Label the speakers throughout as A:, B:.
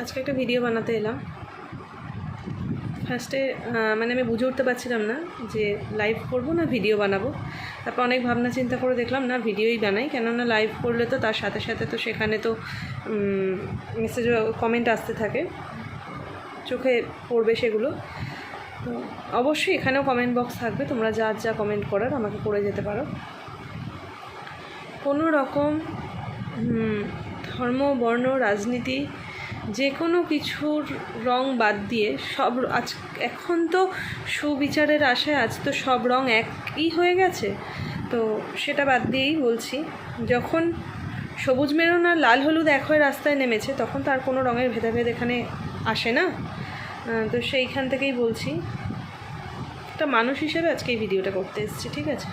A: আজকে একটা ভিডিও বানাতে এলাম। ফার্স্টে মানে আমি বুঝে উঠতে পারছিলাম না যে লাইভ করব না ভিডিও বানাবো। তারপর অনেক ভাবনা চিন্তা করে দেখলাম, না ভিডিওই বানাই। কেননা লাইভ করলে তো তার সাথে সাথে তো সেখানে তো মেসেজ কমেন্ট আসতে থাকে। চোখে পড়বে সেগুলো। তো অবশ্যই এখানেও কমেন্ট বক্স থাকবে। তোমরা যা যা কমেন্ট করার আমাকে করে যেতে পারো। কোনো রকম ধর্ম, বর্ণ, রাজনীতি যে কোনো কিছুর রং বাদ দিয়ে সব আজ এখন তো সুবিচারের আশায় আজ তো সব রং একই হয়ে গেছে। তো সেটা বাদ দিয়েই বলছি, যখন সবুজ মেরুন আর লাল হলুদ এক হয়ে রাস্তায় নেমেছে, তখন তার কোনো রঙের ভেদাভেদ এখানে আসে না। তো সেইখান থেকেই বলছি, একটা মানুষ হিসেবে আজকে এই ভিডিওটা করতে এসেছি, ঠিক আছে?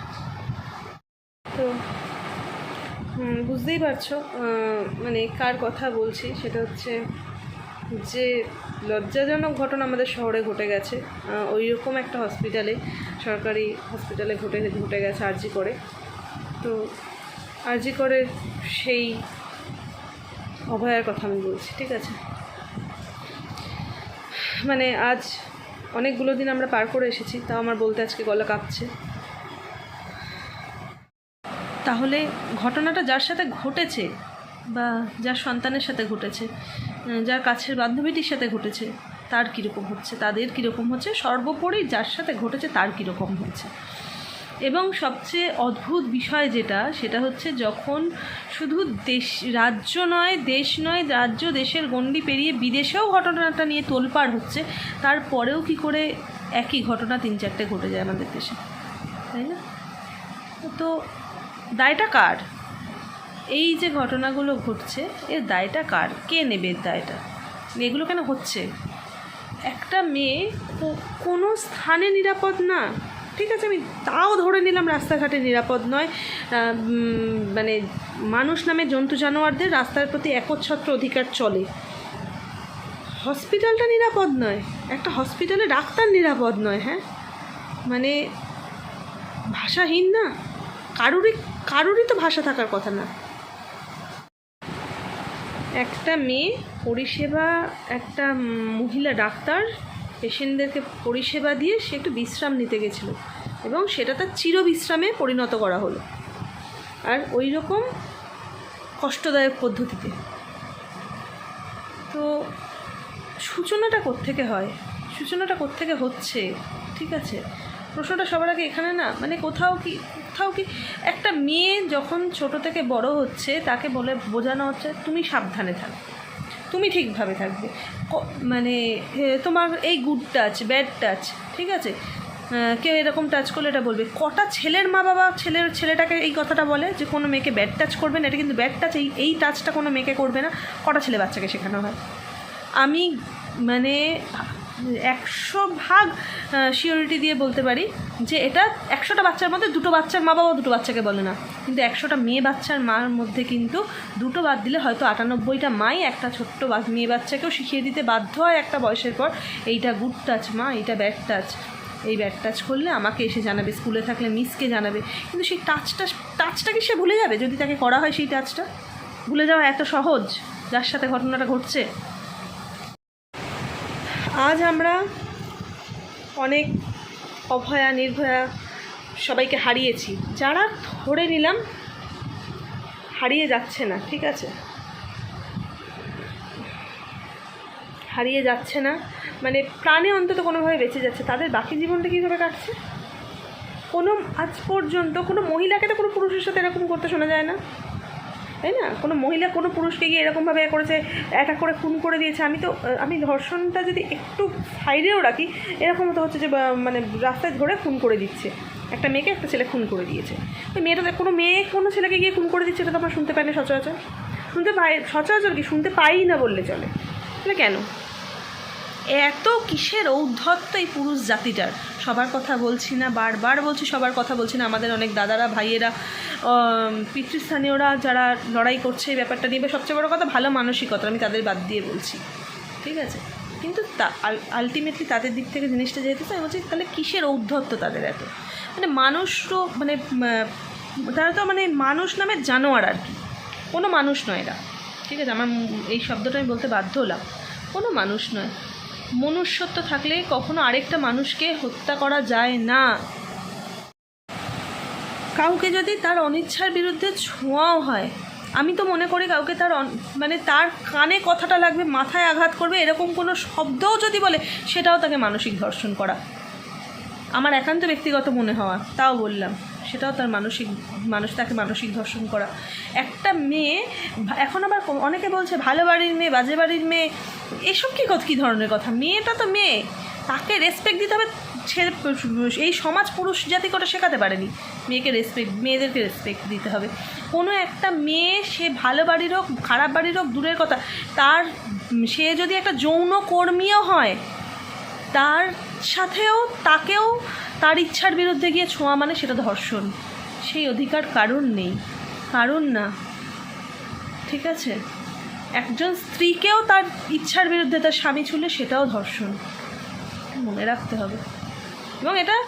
A: তো বুঝতেই পারছ মানে কার কথা বলছি, সেটা হচ্ছে যে লজ্জাজনক ঘটনা আমাদের শহরে ঘটে গেছে ওই রকম একটা হসপিটালে সরকারি হসপিটালে ঘটে ঘটে গেছে আরজি করে। তো আরজি করে সেই অভয়ার কথা আমি বলছি, ঠিক আছে? মানে আজ অনেকগুলো দিন আমরা পার করে এসেছি, তাও আমার বলতে আজকে গলা কাঁপছে। তাহলে ঘটনাটা যার সাথে ঘটেছে বা যার সন্তানের সাথে ঘটেছে যার কাছের বান্ধবীটির সাথে ঘটেছে, তার কীরকম হচ্ছে, তাদের কীরকম হচ্ছে, সর্বোপরি যার সাথে ঘটেছে তার কীরকম হচ্ছে। এবং সবচেয়ে অদ্ভুত বিষয় যেটা, সেটা হচ্ছে যখন শুধু দেশ, রাজ্য নয়, দেশ নয়, রাজ্য দেশের গণ্ডি পেরিয়ে বিদেশেও ঘটনাটা নিয়ে তোলপাড় হচ্ছে, তারপরেও কি করে একই ঘটনা তিন চারটে ঘটে যায় আমাদের দেশে? তাই না? তো দায়টা কার? এই যে ঘটনাগুলো ঘটছে, এর দায়টা কার? কে নেবে দায়টা? এগুলো কেন হচ্ছে? একটা মেয়ে কোনো স্থানে নিরাপদ না। ঠিক আছে, আমি তাও ধরে নিলাম রাস্তাঘাটে নিরাপদ নয়। মানে মানুষ নামে জন্তু জানোয়ারদের রাস্তার প্রতি একচ্ছত্র অধিকার চলে। হসপিটালটা নিরাপদ নয়, একটা হসপিটালে ডাক্তার নিরাপদ নয় হ্যাঁ? মানে ভাষাহীন না? কারুরই কারুরই তো ভাষা থাকার কথা না। একটা মেয়ে পরিষেবা, একটা মহিলা ডাক্তার পেশেন্টদেরকে পরিষেবা দিয়ে সে একটু বিশ্রাম নিতে গেছিল এবং সেটা তার চির বিশ্রামে পরিণত করা হলো। আর ওই রকম কষ্টদায়ক পদ্ধতিতে। তো সূচনাটা কোত্থেকে হয়? সূচনাটা কোত্থেকে হচ্ছে? ঠিক আছে। প্রশ্নটা সবার আগে এখানে না মানে কোথাও কি কোথাও কি একটা মেয়ে যখন ছোট থেকে বড় হচ্ছে, তাকে বলে, বোঝানো হচ্ছে, তুমি সাবধানে থাকো তুমি ঠিকভাবে থাকবে। মানে তোমার এই গুড টাচ ব্যাড টাচ ঠিক আছে? কেউ এরকম টাচ করলে এটা বলবে। কটা ছেলের মা বাবা ছেলের ছেলেটাকে এই কথাটা বলে যে, কোনো মেয়েকে ব্যাড টাচ করবে না। এটা কিন্তু ব্যাড টাচ এই এই টাচটা কোনো মেয়েকে করবে না। কটা ছেলে বাচ্চাকে শেখানো হয়? আমি মানে একশো ভাগ শিওরিটি দিয়ে বলতে পারি যে এটা একশোটা বাচ্চার মধ্যে দুটো বাচ্চার মা বাবা দুটো বাচ্চাকে বলে না। কিন্তু একশোটা মেয়ে বাচ্চার মার মধ্যে কিন্তু দুটো বাদ দিলে হয়তো আটানব্বইটা মাই একটা ছোট্ট মেয়ে বাচ্চাকেও শিখিয়ে দিতে বাধ্য হয় একটা বয়সের পর, এইটা গুড টাচ মা, এইটা ব্যাড টাচ এই ব্যাড টাচ করলে আমাকে এসে জানাবে, স্কুলে থাকলে মিসকে জানাবে। কিন্তু সেই টাচটা টাচটা কি সে ভুলে যাবে যদি তাকে করা হয় সেই টাচটা ভুলে যাওয়া এত সহজ? যার সাথে ঘটনাটা ঘটছে? আজ আমরা অনেক অভয়া, নির্ভয়া সবাইকে হারিয়েছি। যারা ধরে নিলাম, হারিয়ে যাচ্ছে না, ঠিক আছে? হারিয়ে যাচ্ছে না মানে প্রাণে অন্তত কোনোভাবে বেঁচে যাচ্ছে। তাদের বাকি জীবনটা কীভাবে কাটছে? কোনো আজ পর্যন্ত কোনো মহিলাকে তো কোনো পুরুষের সাথে এরকম করতে শোনা যায় না। তাই না? কোনো মহিলা, কোনো পুরুষকে গিয়ে এরকমভাবে করেছে অ্যাটাক করে, খুন করে দিয়েছে। আমি তো আমি ধর্ষণটা যদি একটু সাইডেও রাখি, এরকম তো হচ্ছে যে মানে রাস্তায় ধরে খুন করে দিচ্ছে। একটা মেয়েকে একটা ছেলে খুন করে দিয়েছে। তো মেয়েটা কোনো মেয়ে, কোনো ছেলেকে গিয়ে খুন করে দিচ্ছে এটা তো আমরা শুনতে পাই না সচরাচর। শুনতে পাই, সচরাচর কি? শুনতে পাই না বললে চলে। তাহলে কেন? এত কিসের ঔদ্ধত্য এই পুরুষ জাতিটার? সবার কথা বলছি না, বারবার বলছি, সবার কথা বলছি না। আমাদের অনেক দাদারা, ভাইয়েরা পিতৃস্থানীয়রা যারা লড়াই করছে এই ব্যাপারটা নিয়ে সবচেয়ে বড় কথা ভালো মানসিকতা, আমি তাদের বাদ দিয়ে বলছি। ঠিক আছে? কিন্তু তা আলটিমেটলি তাদের দিক থেকে জিনিসটা যেহেতু, তাই বলছি, তাহলে কিসের ঔদ্ধত্য তাদের এত? মানে মানুষও মানে তারা তো মানে মানুষ নামের জানোয়ার আর কি। কোনো মানুষ নয় এরা। ঠিক আছে? আমার এই শব্দটা আমি বলতে বাধ্য হলাম। কোনো মানুষ নয়। মনুষ্যত্ব থাকলে কখনো আরেকটা মানুষকে হত্যা করা যায় না। কাউকে যদি তার অনিচ্ছার বিরুদ্ধে ছোঁয়াও হয়, আমি তো মনে করি কাউকে তার মানে তার কানে কথাটা লাগবে, মাথায় আঘাত করবে, এরকম কোনো শব্দও যদি বলে, সেটাও তাকে মানসিক ধর্ষণ করা। আমার একান্ত ব্যক্তিগত মনে হওয়া, তাও বললাম। সেটাও তার মানসিক, মানুষ তাকে মানসিক ধর্ষণ করা। একটা মেয়ে, এখন আবার অনেকে বলছে ভালো বাড়ির মেয়ে, বাজে বাড়ির মেয়ে, এসব কী কী ধরনের কথা? মেয়েটা তো মেয়ে। তাকে রেসপেক্ট দিতে হবে ছেলে এই সমাজ পুরুষ জাতি করে শেখাতে পারেনি। মেয়েকে রেসপেক্ট মেয়েদেরকে রেসপেক্ট দিতে হবে। কোনো একটা মেয়ে, সে ভালো বাড়ির হোক, খারাপ বাড়ির হোক, দূরের কথা, তার, সে যদি একটা যৌন কর্মীও হয়, তার সাথেও তাকেও তার ইচ্ছার বিরুদ্ধে গিয়ে ছোঁয়া মানে সেটা ধর্ষণ। সেই অধিকার কারণ নেই। কারণ না। ঠিক আছে? একজন স্ত্রীকেও তার ইচ্ছার বিরুদ্ধে তার স্বামী ছুলে সেটাও ধর্ষণ। মনে রাখতে হবে। এবং এটা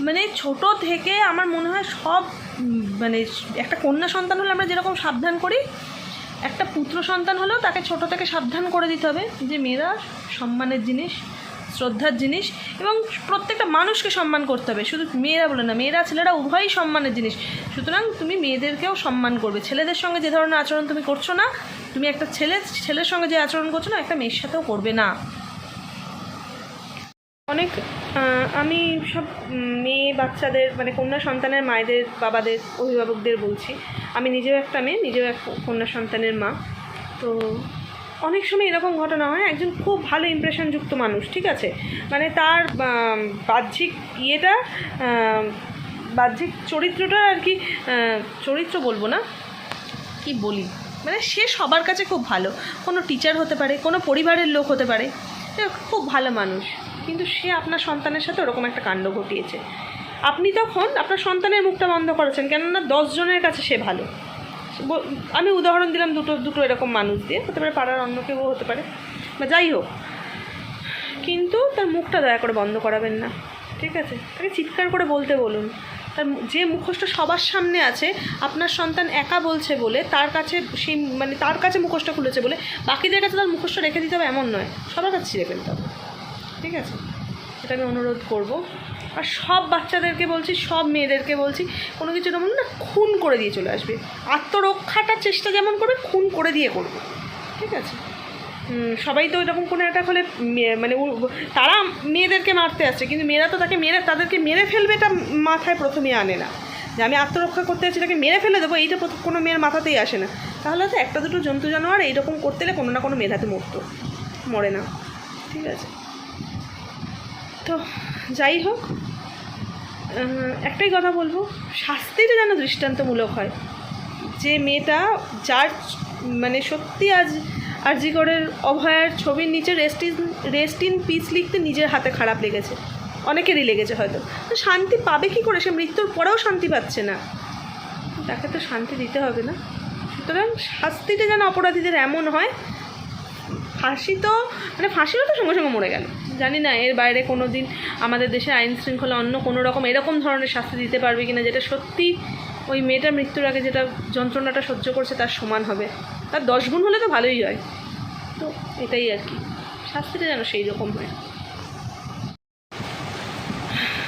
A: মানে ছোট থেকে আমার মনে হয় সব মানে একটা কন্যা সন্তান হলে আমরা যেরকম সাবধান করি, একটা পুত্র সন্তান হলেও তাকে ছোট থেকে সাবধান করে দিতে হবে যে মেয়েরা সম্মানের জিনিস শ্রদ্ধার জিনিস এবং প্রত্যেকটা মানুষকে সম্মান করতে হবে। শুধু মেয়েরা বলে না, মেয়েরা, ছেলেরা উভয়ই সম্মানের জিনিস। সুতরাং তুমি মেয়েদেরকেও সম্মান করবে। ছেলেদের সঙ্গে যে ধরনের আচরণ তুমি করছ না, তুমি একটা ছেলে, ছেলের সঙ্গে যে আচরণ করছ না, একটা মেয়ের সাথেও করবে না। অনেক আমি সব মেয়ে, বাচ্চাদের মানে কন্যা সন্তানের মায়েদের, বাবাদের, অভিভাবকদের বলছি। আমি নিজেও একটা মেয়ে, নিজেও এক কন্যা সন্তানের মা। তো অনেক সময় এরকম ঘটনা হয়, একজন খুব ভালো ইমপ্রেশনযুক্ত মানুষ, ঠিক আছে? মানে তার বাহ্যিক ইয়েটা বাহ্যিক চরিত্রটা আর কি চরিত্র বলব না, কি বলি? মানে সে সবার কাছে খুব ভালো। কোনো টিচার হতে পারে, কোনো পরিবারের লোক হতে পারে খুব ভালো মানুষ। কিন্তু সে আপনার সন্তানের সাথে ওরকম একটা কাণ্ড ঘটিয়েছে। আপনি তখন আপনার সন্তানের মুখটা বন্ধ করেছেন, কেননা দশজনের কাছে সে ভালো। আমি উদাহরণ দিলাম দুটো দুটো এরকম মানুষ দিয়ে। হতে পারে পাড়ার অন্য কেউ হতে পারে। বা যাই হোক। কিন্তু তার মুখটা দয়া করে বন্ধ করাবেন না। ঠিক আছে? তাকে চিৎকার করে বলতে বলুন। তার যে মুখোশটা সবার সামনে আছে, আপনার সন্তান একা বলছে বলে, তার কাছে সেই মানে তার কাছে মুখোশটা খুলেছে বলে, বাকিদের কাছে তার মুখোশটা রেখে দিতে হবে এমন নয়। সবার কাছে ছিঁড়ে ফেলতে হবে। ঠিক আছে? এটা আমি অনুরোধ করব। আর সব বাচ্চাদেরকে বলছি, সব মেয়েদেরকে বলছি, কোনো কিছু তেমন না, খুন করে দিয়ে চলে আসবে। আত্মরক্ষাটার চেষ্টা যেমন করবে, খুন করে দিয়ে করবে। ঠিক আছে? সবাই তো এরকম কোনো একটা হলে মানে তারা মেয়েদেরকে মারতে আসছে, কিন্তু মেয়েরা তো তাকে মেরে, তাদেরকে মেরে ফেলবে এটা মাথায় প্রথমে আনে না। যে আমি আত্মরক্ষা করতে যাচ্ছি, তাকে মেরে ফেলে দেবো, এইটা প্রথম কোনো মেয়ের মাথাতেই আসে না। তাহলে তো একটা দুটো জন্তু জানোয়ার এইরকম করতে গেলে কোনো না কোনো মেধাতে মরতো, মরে না। ঠিক আছে? তো যাই হোক একটাই কথা বলব, শাস্তিটা যেন দৃষ্টান্তমূলক হয়। যে মেয়েটা যার মানে সত্যি আজ আরজিগড়ের অভয়ার ছবির নিচে rest in rest in peace লিখতে নিজের হাতে খারাপ লেগেছে। অনেকেরই লেগেছে হয়তো। তো শান্তি পাবে কি করে? সে মৃত্যুর পরেও শান্তি পাচ্ছে না। তাকে তো শান্তি দিতে হবে না। সুতরাং শাস্তিটা যেন অপরাধীদের এমন হয়, ফাঁসি তো মানে ফাঁসিও তো সঙ্গে সঙ্গে মরে গেল। জানি না, এর বাইরে কোনো দিন আমাদের দেশে আইন শৃঙ্খলা অন্য কোনো রকম এরকম ধরনের শাস্তি দিতে পারবে কিনা, যেটা সত্যি ওই মেয়েটার মৃত্যুর আগে যেটা যন্ত্রণাটা সহ্য করছে তার সমান হবে। তার দশ গুণ হলে তো ভালোই হয়। তো এটাই আর কি। শাস্তিটা যেন সেই রকম হয়।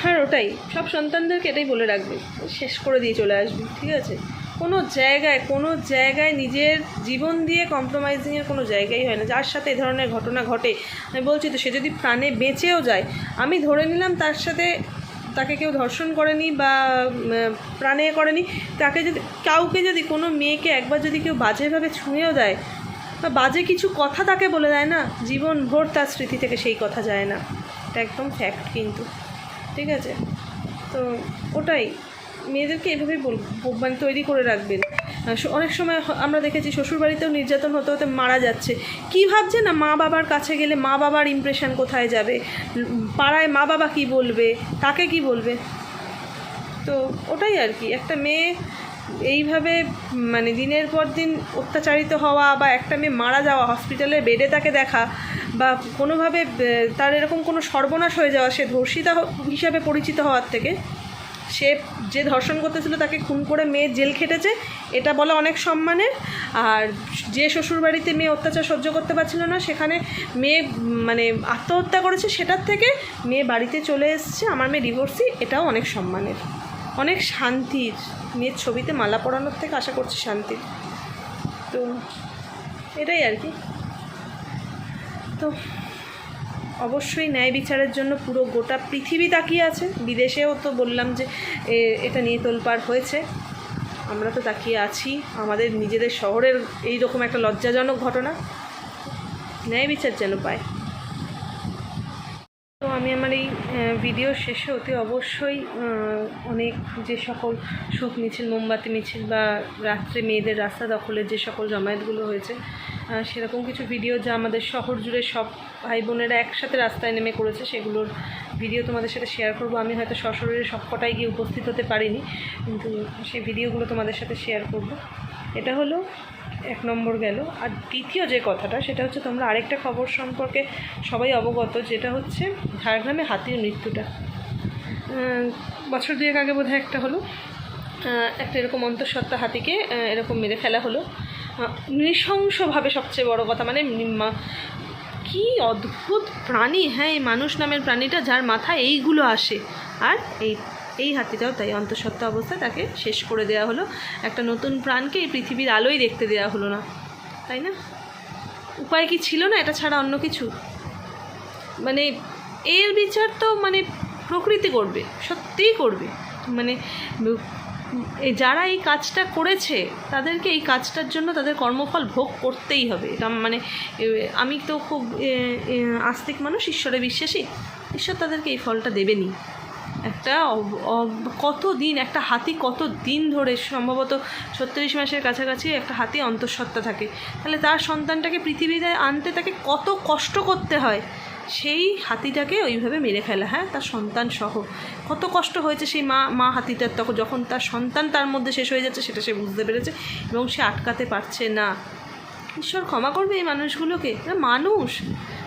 A: আর ওটাই, সব সন্তানদেরকে এটাই বলে রাখবে, শেষ করে দিয়ে চলে আসবে, ঠিক আছে? কোনো জায়গায় কোনো জায়গায় নিজের জীবন দিয়ে কম্প্রোমাইজিংয়ের কোনো জায়গাই হয় না। যার সাথে এ ধরনের ঘটনা ঘটে, আমি বলছি তো সে যদি প্রাণে বেঁচেও যায়, আমি ধরে নিলাম তার সাথে তাকে কেউ ধর্ষণ করেনি বা প্রাণে করেনি, তাকে যদি, কাউকে যদি কোনো মেয়েকে একবার যদি কেউ বাজেভাবে ছুঁয়েও দেয় বা বাজে কিছু কথা তাকে বলে দেয় না জীবন ভোর তার স্মৃতি থেকে সেই কথা যায় না। এটা একদম ফ্যাক্ট কিন্তু। ঠিক আছে? তো ওটাই। মেয়েদেরকে এভাবেই বল মানে তৈরি করে রাখবেন। অনেক সময় আমরা দেখেছি শ্বশুরবাড়িতেও নির্যাতন হতে হতে মারা যাচ্ছে। কী ভাবছে না মা বাবার কাছে গেলে মা বাবার ইমপ্রেশন কোথায় যাবে? পাড়ায় মা বাবা কি বলবে? তাকে কি বলবে? তো ওটাই আর কি। একটা মেয়ে এইভাবে মানে দিনের পর দিন অত্যাচারিত হওয়া বা একটা মেয়ে মারা যাওয়া হসপিটালে বেডে তাকে দেখা বা কোনোভাবে তার এরকম কোনো সর্বনাশ হয়ে যাওয়া, সে ধর্ষিতা হিসাবে পরিচিত হওয়ার থেকে সে যে ধর্ষণ করতেছিল তাকে খুন করে মেয়ে জেল খেটেছে, এটা বলা অনেক সম্মানের। আর যে শ্বশুরবাড়িতে মেয়ে অত্যাচার সহ্য করতে পারছিল না, সেখানে মেয়ে মানে আত্মহত্যা করেছে, সেটার থেকে মেয়ে বাড়িতে চলে এসছে। আমার মেয়ে ডিভোর্সি এটাও অনেক সম্মানের। অনেক শান্তির। মেয়ের ছবিতে মালা পরানোর থেকে আশা করছি শান্তির। তো, এটাই আর কি। তো অবশ্যই ন্যায় বিচারের জন্য পুরো গোটা পৃথিবী তাকিয়ে আছে। বিদেশেও তো বললাম যে এটা নিয়ে তোলপাড় হয়েছে। আমরা তো তাকিয়ে আছি। আমাদের নিজেদের শহরের এই রকম একটা লজ্জাজনক ঘটনা। ন্যায় বিচার যেন পায়। তো আমি আমার এই ভিডিও শেষে অতি অবশ্যই অনেক যে সকল শোক মিছিল, মোমবাতি মিছিল বা রাত্রে মেয়েদের রাস্তা দখলের যে সকল জমায়েতগুলো হয়েছে সেরকম কিছু ভিডিও যা আমাদের শহর জুড়ে সব ভাই বোনেরা একসাথে রাস্তায় নেমে করেছে, সেগুলোর ভিডিও তোমাদের সাথে শেয়ার করব। আমি হয়তো সশরীরে সবকটাই গিয়ে উপস্থিত হতে পারিনি, কিন্তু সেই ভিডিওগুলো তোমাদের সাথে শেয়ার করব। এটা হলো এক নম্বর গেল। আর দ্বিতীয় যে কথাটা, সেটা হচ্ছে তোমরা আরেকটা খবর সম্পর্কে সবাই অবগত, যেটা হচ্ছে ঝাড়গ্রামে হাতির মৃত্যুটা। বছর দুয়েক আগে বোধহয় একটা হলো। একটা এরকম অন্তঃসত্ত্বা হাতিকে এরকম মেরে ফেলা হলো। নৃশংসভাবে সবচেয়ে বড় কথা মানে কি অদ্ভুত প্রাণী। হ্যাঁ এই মানুষ নামের প্রাণীটা যার মাথায় এইগুলো আসে। আর এই এই হাতিটাও তাই, অন্তঃসত্ত্বা অবস্থায় তাকে শেষ করে দেওয়া হলো। একটা নতুন প্রাণকে এই পৃথিবীর আলোই দেখতে দেওয়া হলো না। তাই না? উপায় কি ছিল না? এটা ছাড়া অন্য কিছু? মানে এর বিচার তো মানে প্রকৃতি করবে, সত্যিই করবে। মানে যারা এই কাজটা করেছে, তাদেরকে এই কাজটার জন্য তাদের কর্মফল ভোগ করতেই হবে। এটা মানে আমি তো খুব আস্তিক মানুষ, ঈশ্বরে বিশ্বাসী। ঈশ্বর তাদেরকে এই ফলটা দেবেনি একটা কত দিন, একটা হাতি কত দিন ধরে সম্ভবত ছত্রিশ মাসের কাছাকাছি একটা হাতি অন্তঃসত্ত্বা থাকে। তাহলে তার সন্তানটাকে পৃথিবীতে আনতে তাকে কত কষ্ট করতে হয়? সেই হাতিটাকে ওইভাবে মেরে ফেলা হ্যাঁ? তার সন্তান সহ। কত কষ্ট হয়েছে সেই মা মা হাতিটার তখন যখন তার সন্তান তার মধ্যে শেষ হয়ে যাচ্ছে, সেটা সে বুঝতে পেরেছে এবং সে আটকাতে পারছে না। ঈশ্বর ক্ষমা করবে এই মানুষগুলোকে? মানুষ।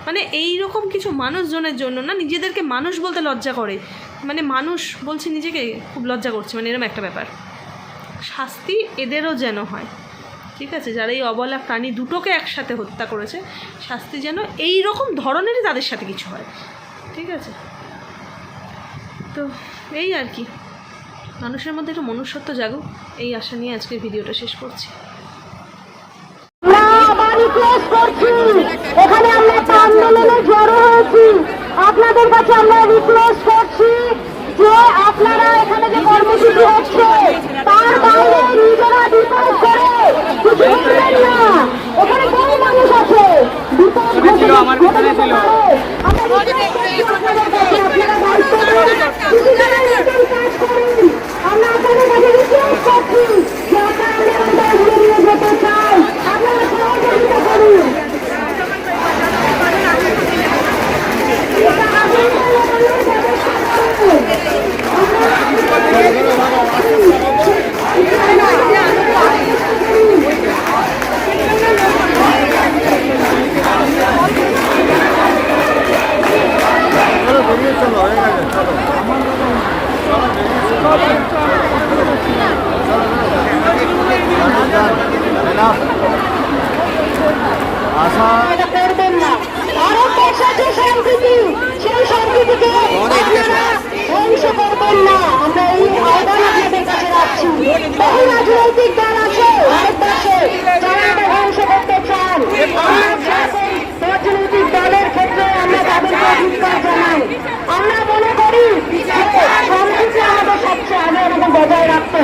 A: মানে এই রকম কিছু মানুষজনের জন্য না, নিজেদেরকে মানুষ বলতে লজ্জা করে। মানে মানুষ বলছে নিজেকে খুব লজ্জা করছে মানে এরকম একটা ব্যাপার। শাস্তি এদেরও যেন হয়। ঠিক আছে? যারা এই অবলা প্রাণী দুটোকে একসাথে হত্যা করেছে, শাস্তি যেন এই রকম ধরনেরই তাদের সাথে কিছু হয়। ঠিক আছে? তো এই আর কি। মানুষের মধ্যে একটু মনুষ্যত্ব জাগুক এই আশা নিয়ে আজকের ভিডিওটা শেষ করছি।
B: আপনাদের কাছে আমরা রিকোয়েস্ট করছি যে আপনারা এখানে যে কর্মসূচি হচ্ছে তার বাইরে নিজেরা ডিসাইড করে কিছু করবেন না এখানে বহু মানুষ আছে বিপদ ঘটে
C: আমার পিছনে ছিল।
B: আমরা আপনাদের কাছে, আপনারা দায়িত্ব নিন। কিছুজনের মতন কাজ করুন। আমরা আপনাদের কাছে রিকোয়েস্ট করছি যে আপনারা আমাদের এগিয়ে নিয়ে যেতে চাই আপনারা সহযোগিতা করুন এটা আগুন লাগানোর ব্যবস্থা করুন। এটা করবেন না ভারতবর্ষ যে সম্প্রীতি সেই আপনারা ধ্বংস করবেন না। রাজনৈতিক দল আছে ভারতবর্ষে দলের ক্ষেত্রে আমরা তাদেরকে জানাই আমরা মনে করি যে আমাদের সবচেয়ে আগে আমাদের বজায় রাখতে